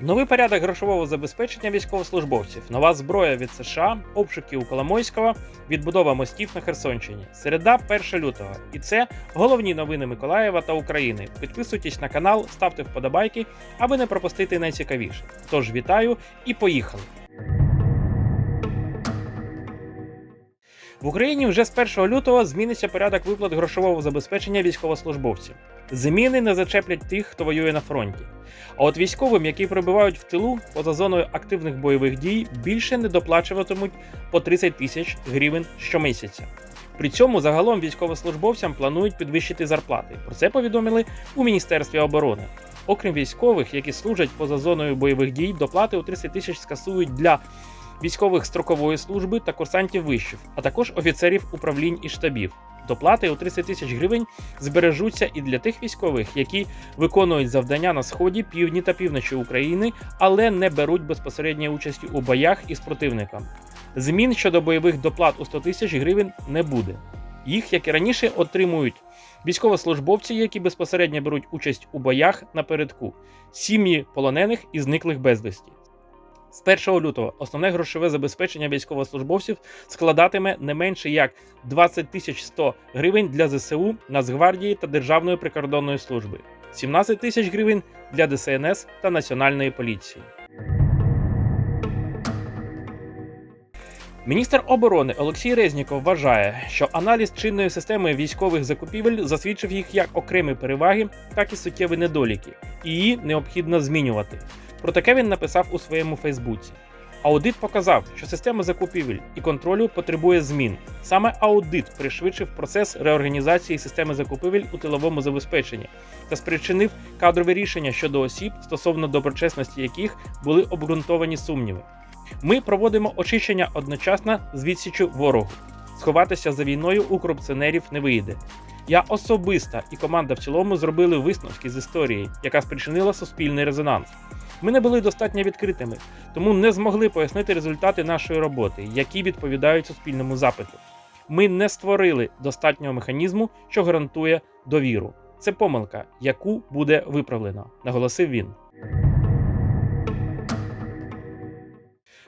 Новий порядок грошового забезпечення військовослужбовців, нова зброя від США, обшуки у Коломойського, відбудова мостів на Херсонщині. Середа 1 лютого. І це головні новини Миколаєва та України. Підписуйтесь на канал, ставте вподобайки, аби не пропустити найцікавіше. Тож вітаю і поїхали! В Україні вже з 1 лютого зміниться порядок виплат грошового забезпечення військовослужбовців. Зміни не зачеплять тих, хто воює на фронті. А от військовим, які перебувають в тилу поза зоною активних бойових дій, більше не доплачуватимуть по 30 тисяч гривень щомісяця. При цьому загалом військовослужбовцям планують підвищити зарплати. Про це повідомили у Міністерстві оборони. Окрім військових, які служать поза зоною бойових дій, доплати у 30 тисяч скасують для військових строкової служби та курсантів вишів, а також офіцерів управлінь і штабів. Доплати у 30 тисяч гривень збережуться і для тих військових, які виконують завдання на сході, півдні та півночі України, але не беруть безпосередньої участі у боях із противником. Змін щодо бойових доплат у 100 тисяч гривень не буде. Їх, як і раніше, отримують військовослужбовці, які безпосередньо беруть участь у боях напередку, сім'ї полонених і зниклих безвісті. З 1 лютого основне грошове забезпечення військовослужбовців складатиме не менше як 20 тисяч 100 гривень для ЗСУ, Нацгвардії та Державної прикордонної служби, 17 тисяч гривень для ДСНС та Національної поліції. Міністр оборони Олексій Резніков вважає, що аналіз чинної системи військових закупівель засвідчив їх як окремі переваги, так і суттєві недоліки, і її необхідно змінювати. Про таке він написав у своєму Фейсбуці. Аудит показав, що система закупівель і контролю потребує змін. Саме аудит пришвидшив процес реорганізації системи закупівель у тиловому забезпеченні та спричинив кадрові рішення щодо осіб, стосовно доброчесності яких були обґрунтовані сумніви. Ми проводимо очищення одночасно з відсічю ворогу. Сховатися за війною у корупціонерів не вийде. Я особисто і команда в цілому зробили висновки з історії, яка спричинила суспільний резонанс. Ми не були достатньо відкритими, тому не змогли пояснити результати нашої роботи, які відповідають суспільному запиту. Ми не створили достатнього механізму, що гарантує довіру. Це помилка, яку буде виправлено, наголосив він.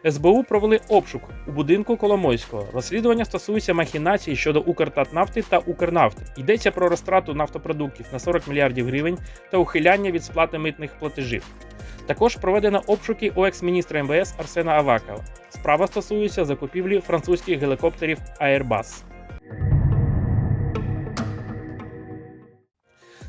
СБУ провели обшук у будинку Коломойського. Розслідування стосується махінацій щодо Укртатнафти та Укрнафти. Йдеться про розтрату нафтопродуктів на 40 мільярдів гривень та ухиляння від сплати митних платежів. Також проведено обшуки у екс-міністра МВС Арсена Авакова. Справа стосується закупівлі французьких гелікоптерів Airbus.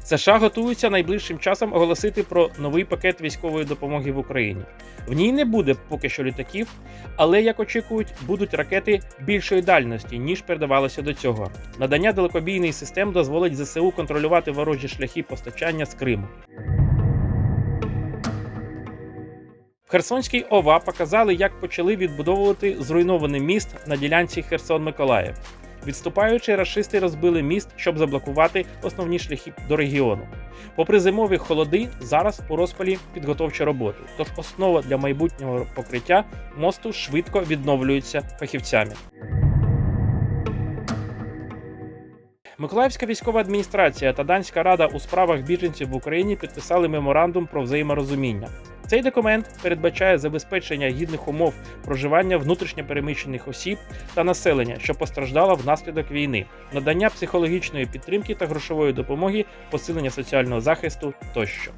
США готуються найближчим часом оголосити про новий пакет військової допомоги в Україні. В ній не буде поки що літаків, але як очікують, будуть ракети більшої дальності ніж передавалося до цього. Надання далекобійних систем дозволить ЗСУ контролювати ворожі шляхи постачання з Криму. В Херсонській ОВА показали, як почали відбудовувати зруйнований міст на ділянці Херсон-Миколаїв. Відступаючи, рашисти розбили міст, щоб заблокувати основні шляхи до регіону. Попри зимові холоди, зараз у розпалі підготовчі роботи. Тож основа для майбутнього покриття мосту швидко відновлюється фахівцями. Миколаївська військова адміністрація та Данська рада у справах біженців в Україні підписали меморандум про взаєморозуміння. Цей документ передбачає забезпечення гідних умов проживання внутрішньопереміщених осіб та населення, що постраждало внаслідок війни, надання психологічної підтримки та грошової допомоги, посилення соціального захисту тощо.